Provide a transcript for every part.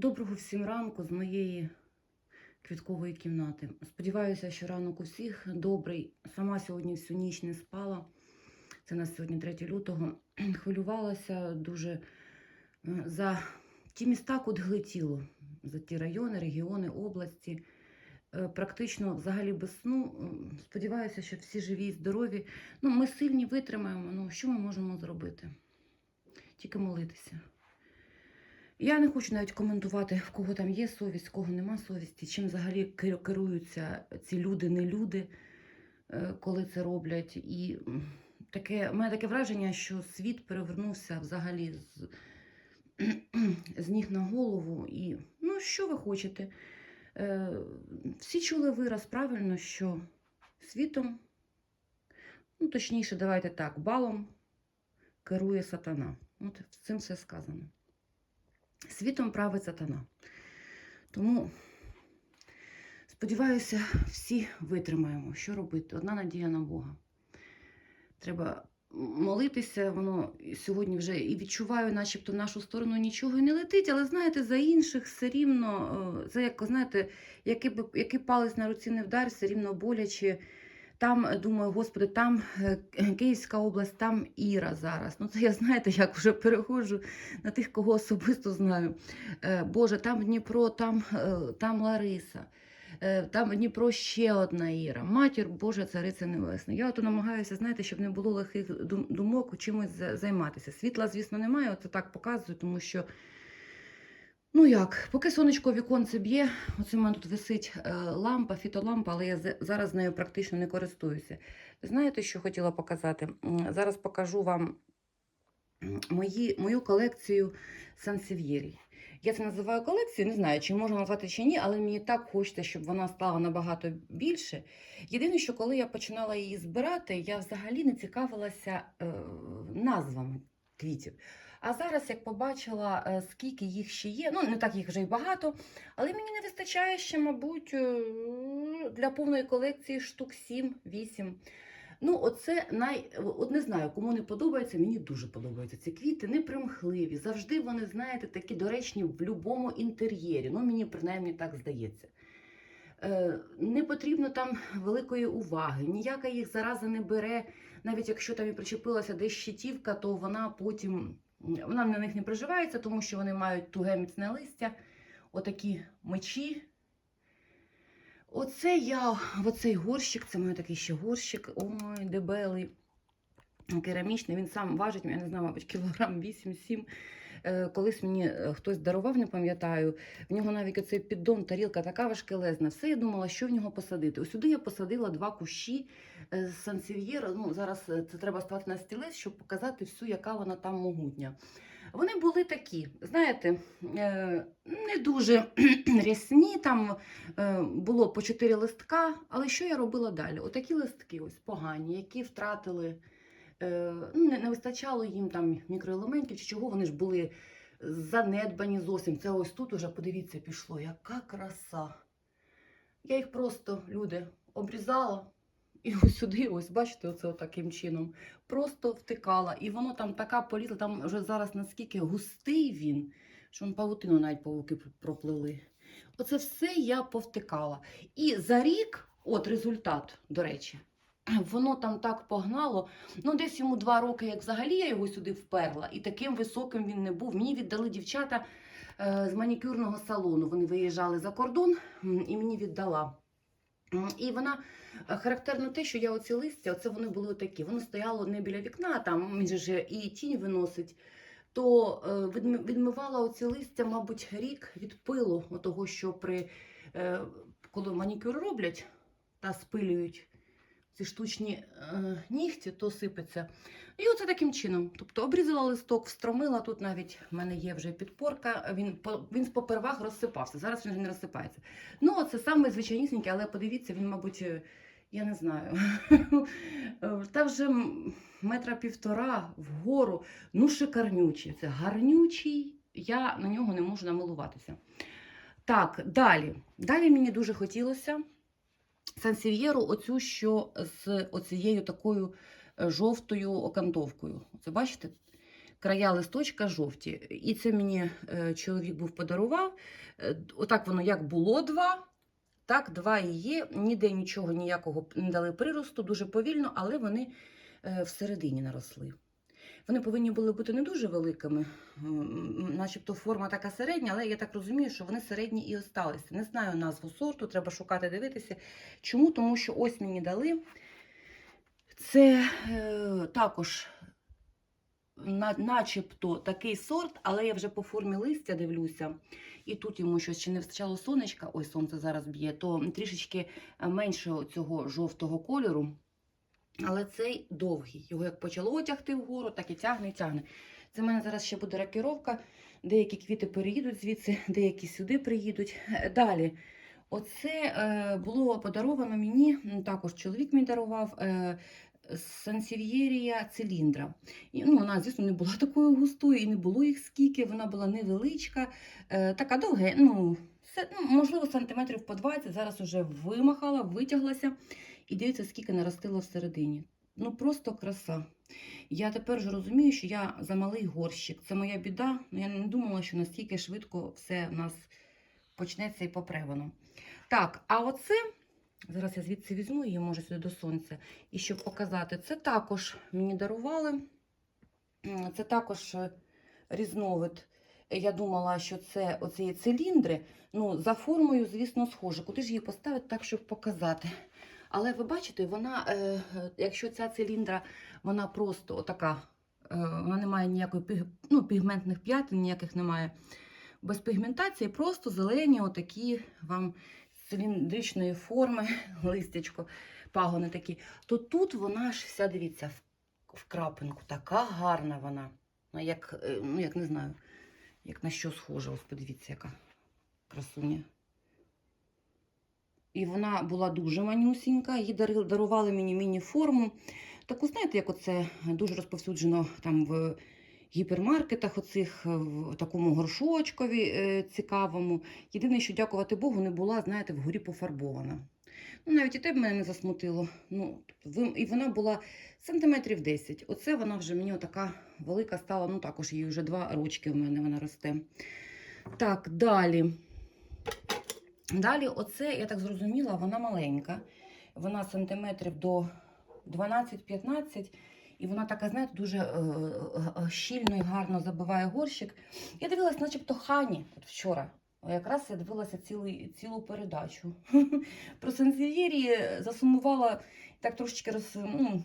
Доброго всім ранку з моєї квіткової кімнати. Сподіваюся, що ранок у всіх добрий. Сама сьогодні всю ніч не спала. Це у нас сьогодні 3 лютого. Хвилювалася дуже е, за ті міста, куди летіло, за ті райони, регіони, області. Е, Практично взагалі без сну. Сподіваюся, що всі живі і здорові. Ну, ми сильні витримаємо. Ну, що ми можемо зробити? Тільки молитися. Я не хочу навіть коментувати, в кого там є совість, в кого нема совісті, чим взагалі керуються ці люди, не люди, е, коли це роблять. І таке, мене таке враження, що світ перевернувся взагалі з, з ніг на голову. І ну, що ви хочете? Е, Всі чули вираз правильно, що світом, ну точніше, давайте так, балом керує сатана. От цим все сказано. Світом править сатана. Тому, сподіваюся, всі витримаємо. Що робити? Одна надія на Бога. Треба молитися, воно сьогодні вже і відчуваю, начебто в нашу сторону нічого і не летить, але знаєте, за інших все рівно, е, це як, знаєте, який, який палець на руці не вдар, все рівно боляче. Там, е, думаю, господи, там е, Київська область, там Іра зараз. Ну, це я знаєте, як вже переходжу на тих, кого особисто знаю. Е, Боже, там Дніпро, там, там Лариса, там Дніпро ще одна Іра. Матір Божа, цариця небесна. Я ото намагаюся, знаєте, щоб не було лихих дум- думок чимось займатися. Світла, звісно, немає, оце так показую, тому що. Ну як, поки сонечко віконце б'є, оце в мене тут висить е, лампа, фітолампа, але я зараз нею практично не користуюся. Знаєте, що хотіла показати? Зараз покажу вам мої, мою колекцію сансів'єрій. Я це називаю колекцією, не знаю, чи можна назвати чи ні, але мені так хочеться, щоб вона стала набагато більше. Єдине, що коли я починала її збирати, я взагалі не цікавилася е, назвами квітів. А зараз, як побачила, е, скільки їх ще є, ну не так їх вже й багато, але мені не вистачає ще, мабуть, е, для повної колекції штук 7-8. Ну, оце най... От не знаю, кому не подобається, мені дуже подобаються ці квіти, непримхливі. Завжди вони, знаєте, такі доречні в будь-якому інтер'єрі. Ну, мені принаймні так здається. Е, не потрібно там великої уваги, ніяка їх зараза не бере. Навіть якщо там і причепилася десь щитівка, то вона потім вона на них не приживається, тому що вони мають туге міцне листя, отакі мечі. Оце я, оцей горщик, це мій такий ще горщик, ой, дебелий, керамічний. Він сам важить, я не знаю, мабуть, кілограм 8-7. Е, Колись мені е, хтось дарував, не пам'ятаю. В нього навіть оцей піддон, тарілка така важкелезна. Все я думала, що в нього посадити. Ось сюди я посадила два кущі е, сансів'єра. Ну, зараз це треба ставити на стілець, щоб показати всю, яка вона там могутня. Вони були такі, знаєте, не дуже рясні, там було по чотири листка, але що я робила далі? Отакі листки, ось погані, які втратили, ну, не, вистачало їм там мікроелементів чи чого, вони ж були занедбані зовсім. Це ось тут уже, подивіться, пішло, яка краса. Я їх просто, люди, обрізала. І ось сюди, ось бачите, оце таким чином. Просто втикала. І воно там така полізла, там вже зараз наскільки густий він, що он павутину навіть павуки проплили. Оце все я повтикала. І за рік, от результат, до речі, воно там так погнало. Ну, десь йому два роки, як взагалі я його сюди вперла, і таким високим він не був. Мені віддали дівчата е, з манікюрного салону. Вони виїжджали за кордон і мені віддала. І вона е, характерно те, що я оці листя, оце вони були такі. Воно стояло не біля вікна, там же і тінь виносить. То е, відмивала оці листя, мабуть, рік від пилу, того, що при коли манікюр роблять та спилюють ці штучні е, нігті, то сипеться. І оце таким чином. Тобто обрізала листок, встромила. Тут навіть в мене є вже підпорка. Він він попервах розсипався. Зараз він вже не розсипається. Ну, це саме звичайнісінький, але подивіться, він, мабуть, е, я не знаю. Та вже метра півтора вгору. Ну, шикарнючий. Це гарнючий. Я на нього не можу намилуватися. Так, далі. Далі мені дуже хотілося сансів'єру, оцю, що з оцією такою е, жовтою окантовкою. Це бачите? края листочка жовті. І це мені е, чоловік був подарував. Е, Отак воно як було два, так два і є. Ніде нічого ніякого не дали приросту, дуже повільно, але вони всередині наросли. Вони повинні були бути не дуже великими, начебто форма така середня, але я так розумію, що вони середні і осталися. Не знаю назву сорту, треба шукати, дивитися. Чому? Тому що ось мені дали. Це е, також на, начебто такий сорт, але я вже по формі листя дивлюся. І тут йому щось ще не вистачало сонечка, ой, сонце зараз б'є, то трішечки менше цього жовтого кольору. Але цей довгий. Його як почало тягти вгору, так і тягне і тягне. Це в мене зараз ще буде рокіровка. Деякі квіти переїдуть звідси, деякі сюди приїдуть. Е, Далі. Оце е, було подаровано мені, також чоловік мені дарував. Е, Сансів'єрія циліндра. І, ну, вона, звісно, не була такою густою, і не було їх скільки, вона була невеличка, така довга, ну, ну, можливо, сантиметрів по 20, зараз вже вимахала, витяглася. І дивіться, скільки наростила всередині. Ну, просто краса. Я тепер вже розумію, що я за малий горщик. Це моя біда. Ну, я не думала, що настільки швидко все в нас почнеться і попре воно. Так, а оце, зараз я звідси візьму її, може, сюди до сонця, і щоб показати, це також мені дарували. Це також е, різновид. Я думала, що це оці циліндри. Ну, за формою, звісно, схоже. Куди ж її поставити так, щоб показати? Але ви бачите, вона, е, якщо ця циліндра, вона просто отака, е, вона не має ніякої піг, ну, пігментних п'ятин, ніяких немає. Без пігментації, просто зелені, отакі вам циліндричної форми, листячко, пагони такі. То тут вона ж вся, дивіться, в, в крапинку. Така гарна вона. Ну, як, е, ну, як не знаю, як на що схожа. Ось подивіться, яка красуня. І вона була дуже манюсінька, її дарували мені міні-форму. Таку, знаєте, як оце дуже розповсюджено там в гіпермаркетах, оцих в такому горшочкові е, цікавому. Єдине, що дякувати Богу, не була, знаєте, вгорі пофарбована. Ну, навіть і те б мене не засмутило. Ну, і вона була сантиметрів 10. Оце вона вже мені така велика стала. Ну, також їй вже два рочки в мене вона росте. Так, далі. Далі, оце, я так зрозуміла, вона маленька. Вона сантиметрів до 12-15. І вона така, знаєте, дуже е, е, е, щільно і гарно забиває горщик. Я дивилась, начебто, хані от вчора. Якраз я дивилася цілий, цілу передачу. Про сенсів'єрі засумувала, так трошечки роз, ну,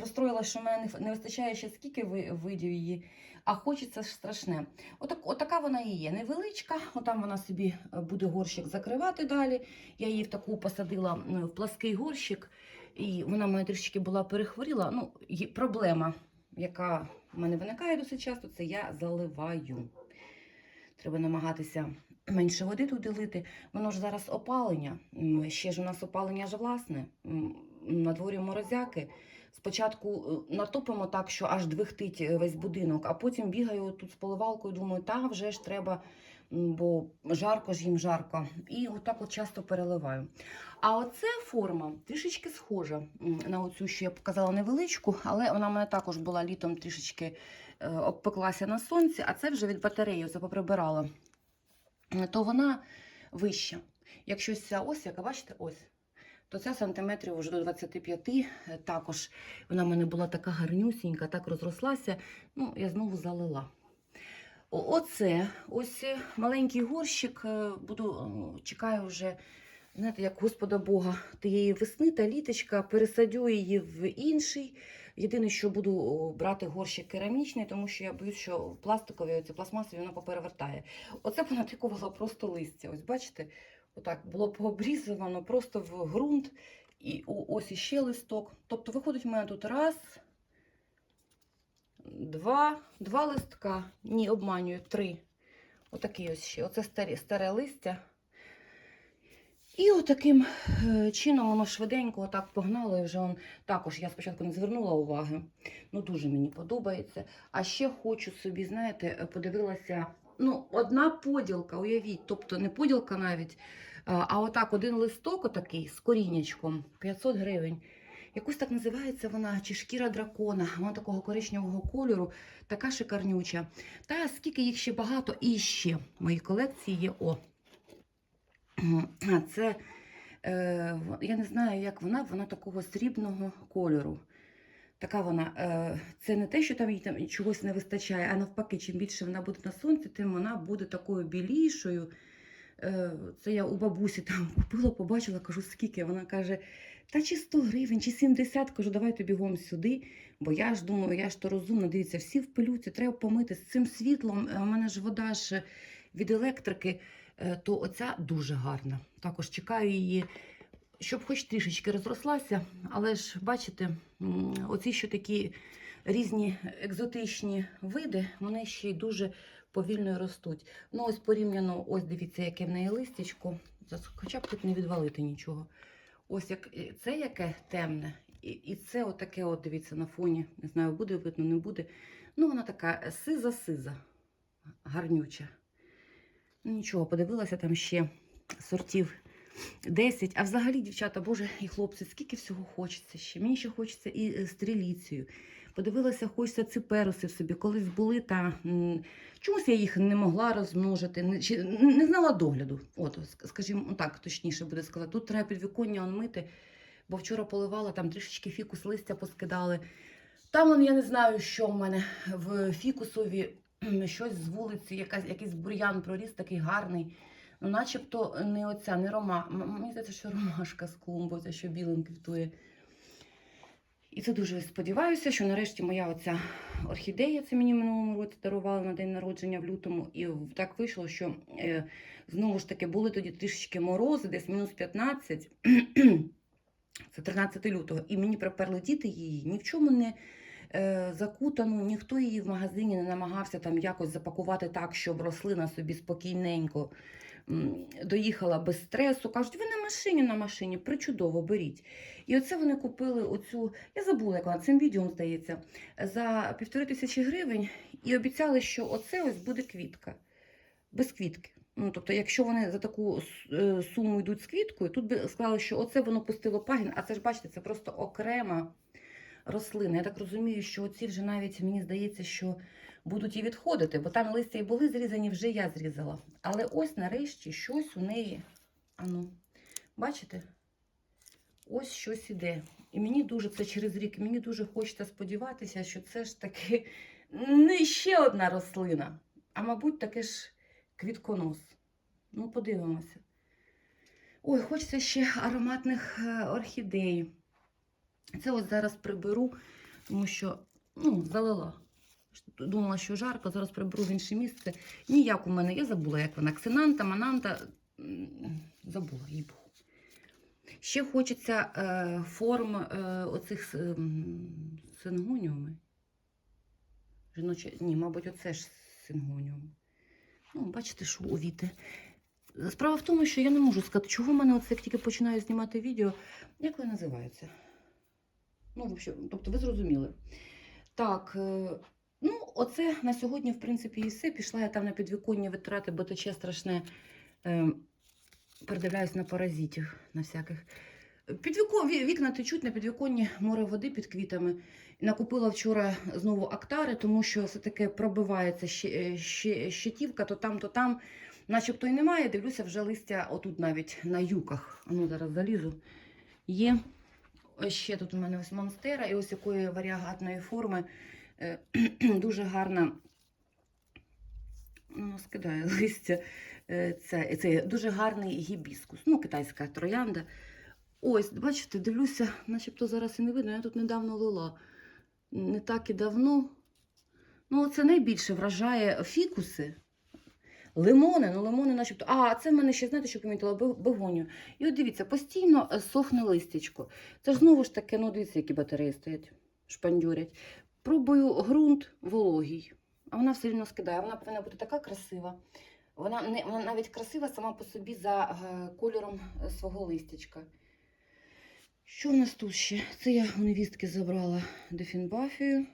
розстроїлася, що в мене не, вистачає ще скільки ви- видів її, а хочеться ж страшне. Отак, отака вона і є. Невеличка, отам вона собі е, буде горщик закривати далі. Я її в таку посадила в плаский горщик, і вона мене трішки була перехворіла. Ну, проблема, яка в мене виникає досить часто, це я заливаю. Треба намагатися менше води туди лити. Воно ж зараз опалення. Ще ж у нас опалення ж власне. На дворі морозяки. Спочатку е, натопимо так, що аж двихтить е, весь будинок, а потім бігаю тут з поливалкою, думаю, та вже ж треба, бо жарко ж їм жарко. І отак от часто переливаю. А оце форма трішечки схожа на оцю, що я показала невеличку, але вона в мене також була літом трішечки е, обпеклася на сонці, а це вже від батареї це поприбирала. Е, То вона вища. Якщо ця ось, яка бачите, ось, то ця сантиметрів вже до 25. е, Також вона в мене була така гарнюсінька, так розрослася. Ну, я знову залила. Оце ось е, маленький горщик. е, Буду, чекаю вже, знаєте, як Господа Бога тієї весни та літочка, пересадю її в інший. Єдине, що буду брати горщик керамічний, тому що я боюсь, що в пластикові, оці пластмасові, воно поперевертає. Оце понатикувало просто листя. Ось бачите, отак було пообрізано просто в ґрунт. І ось іще листок. Тобто виходить в мене тут раз, два, два листка. Ні, обманюю, три. Отакий ось ще. Оце старі, старе листя. І отаким е, чином воно швиденько отак погнало. І вже он, також я спочатку не звернула уваги. Ну, дуже мені подобається. А ще хочу собі, знаєте, подивилася. Ну, одна поділка, уявіть, тобто не поділка навіть, а отак один листок отакий з коріннячком 500 гривень. Якось так називається вона, чи шкіра дракона. Вона такого коричневого кольору, така шикарнюча. Та скільки їх ще багато, і ще в моїй колекції є. О. Це е, я не знаю, як вона, вона такого срібного кольору. Така вона, е, це не те, що там їй там чогось не вистачає, а навпаки, чим більше вона буде на сонці, тим вона буде такою білішою. Е, Це я у бабусі там купила, побачила, кажу, скільки. Вона каже, та чи 100 гривень, чи 70, кажу, давайте бігом сюди. Бо я ж думаю, я ж то розумна, дивіться, всі в пилюці, треба помити з цим світлом. е, У мене ж вода ж від електрики, то оця дуже гарна. Також чекаю її, щоб хоч трішечки розрослася, але ж бачите, оці що такі різні екзотичні види, вони ще й дуже повільно ростуть. Ну, ось порівняно, ось дивіться, яке в неї листячко. Хоча б тут не відвалити нічого. Ось як це яке темне, і, і це отаке, от дивіться, на фоні. Не знаю, буде видно, не буде. Ну, вона така сиза-сиза, гарнюча. Нічого, подивилася там ще сортів 10. А взагалі, дівчата, боже, і хлопці, скільки всього хочеться ще. Мені ще хочеться і е, стріліцію. Подивилася, хочеться циперуси в собі. Колись були, та чомусь я їх не могла розмножити, не, чи, не знала догляду. От, скажімо, так точніше буде сказати. Тут треба підвіконня он мити, бо вчора поливала, там трішечки фікус листя поскидали. Там, я не знаю, що в мене в фікусові щось з вулиці, якась, якийсь бур'ян проріс, такий гарний. Начебто не оця, не рома. Мені здається, що ромашка з клумбу, ця, що білим квітує. І це дуже сподіваюся, що нарешті моя оця орхідея, це мені минулому році дарували на день народження в лютому. І так вийшло, що е, знову ж таки були тоді трішечки морози, десь мінус 15. Це 13 лютого. І мені приперли діти її ні в чому не е, закутану, ніхто її в магазині не намагався там якось запакувати так, щоб рослина собі спокійненько доїхала без стресу. Кажуть, ви на машині, на машині, причудово, беріть. І оце вони купили оцю, я забула, як вона цим відео здається, за півтори тисячі гривень і обіцяли, що оце ось буде квітка. Без квітки. Ну, тобто, якщо вони за таку е, суму йдуть з квіткою, тут би сказали, що оце воно пустило пагін, а це ж бачите, це просто окрема рослина. Я так розумію, що оці вже навіть мені здається, що будуть і відходити, бо там листя і були зрізані, вже я зрізала. Але ось нарешті щось у неї. Ану, бачите? Ось щось іде. І мені дуже це через рік, мені дуже хочеться сподіватися, що це ж таки не ще одна рослина, а мабуть, таке ж квітконос. Ну, подивимося. Ой, хочеться ще ароматних е, орхідей. Це ось зараз приберу, тому що ну, залила. Думала, що жарко, зараз приберу в інше місце. Ніяк у мене, я забула, як вона. Ксенанта, мананта. Забула їй Богу. Ще хочеться е, форм е, оцих е, сингоніуми. Жіноче, ні, мабуть, оце ж сингоніум. Ну, бачите, що у Віти. Справа в тому, що я не можу сказати, чого в мене оце як тільки починаю знімати відео. Як вони називаються? Ну, в общем, тобто, ви зрозуміли. Так, е, оце на сьогодні, в принципі, і все. Пішла я там на підвіконня витрати, бо тече страшне. Е, передивляюсь на паразитів, на всяких. Підвіко, ві- вікна течуть на підвіконні море води під квітами. Накупила вчора знову актари, тому що все-таки пробивається е, щитівка, то там, то там. Начебто й немає. Дивлюся, вже листя отут навіть на юках. Ну, зараз залізу. Є. Ще тут у мене ось монстера, і ось якої варіагатної форми. Е, Дуже гарна. Ну, скидає листя. Е, Це, це дуже гарний гібіскус. Ну, китайська троянда. Ось, бачите, дивлюся, начебто зараз і не видно. Я тут недавно лила. Не так і давно. Ну, це найбільше вражає фікуси. Лимони, ну лимони начебто. А, це в мене ще, знаєте, що помітила Бе- бегонію. І от дивіться, постійно е, сохне листячко. Це ж знову ж таки, ну дивіться, які батареї стоять, шпандюрять. Пробую ґрунт вологий, а вона все рівно скидає. Вона повинна бути така красива. Вона, не, вона навіть красива сама по собі за е, кольором е, свого листячка. Що в нас тут ще? Це я у невістки забрала дефінбафію.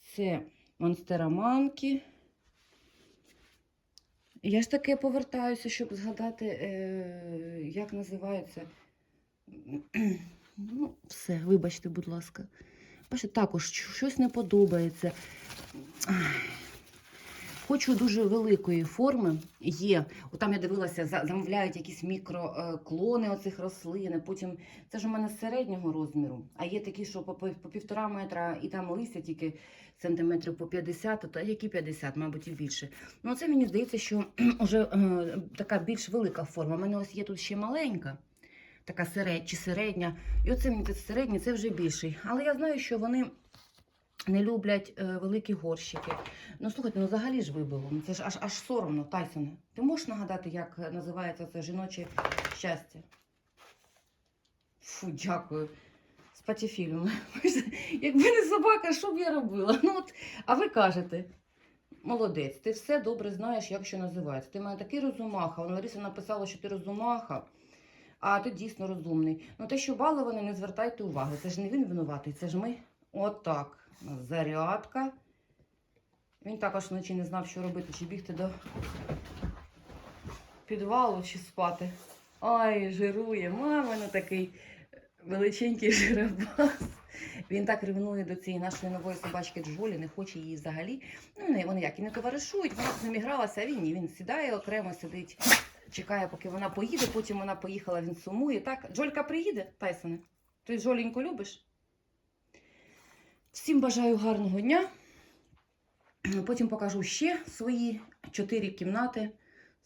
Це монстера манкі. Я ж таки повертаюся, щоб згадати, е, як називається. Ну, все, вибачте, будь ласка. Бачите, також щось не подобається. Хочу дуже великої форми. Є. От Там я дивилася, замовляють якісь мікроклони оцих рослин. Потім це ж у мене середнього розміру. А є такі, що по, по півтора метра, і там листя тільки сантиметрів по 50, та які 50, мабуть, і більше. Ну, це мені здається, що вже е, така більш велика форма. У мене ось є тут ще маленька, така серед, чи середня. І оце середній, це вже більший. Але я знаю, що вони не люблять е, великі горщики. Ну слухайте, ну взагалі ж вибило. Ну, це ж аж аж соромно, Тайсоне. Ти можеш нагадати, як називається це жіноче щастя? Фу, дякую. З патіфілем. Якби не собака, що б я робила? Ну, от, а ви кажете, молодець, ти все добре знаєш, як що називається. Ти мене такий розумаха. Лариса написала, що ти розумаха, а ти дійсно розумний. Ну те, що балований, не звертайте уваги. Це ж не він винуватий, це ж ми. Отак. Зарядка. Він також вночі не знав, що робити, чи бігти до підвалу, чи спати. Ай, жирує, мамино такий величенький жиробас. Він так ревнує до цієї нашої нової собачки Джолі, не хоче її взагалі. Ну, не, вони як і не товаришують, вона з ними гралася, а він ні. Він сідає окремо, сидить, чекає, поки вона поїде, потім вона поїхала, він сумує. Так, Джолька приїде, Тайсоне? Ти Джоленьку любиш? Всім бажаю гарного дня. Потім покажу ще свої чотири кімнати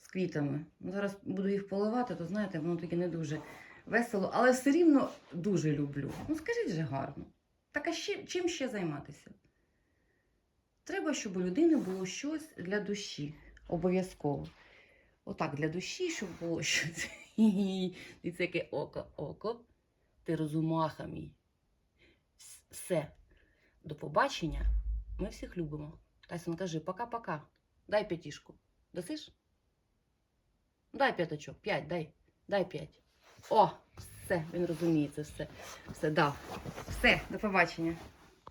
з квітами. Зараз буду їх поливати, то знаєте, воно таке не дуже весело, але все рівно дуже люблю. Ну, скажіть же гарно. Так а ще, чим ще займатися? Треба, щоб у людини було щось для душі. Обов'язково. Отак, для душі, щоб було щось. І це яке око, око. Ти розумаха мій. Все. До побачення. Ми всіх любимо. Тайсон, кажи пока-пока. Дай п'ятішку. Досиш? Дай п'ятачок. П'ять, дай. Дай п'ять. О, все, він розуміє це все. Все, дав. Все, до побачення.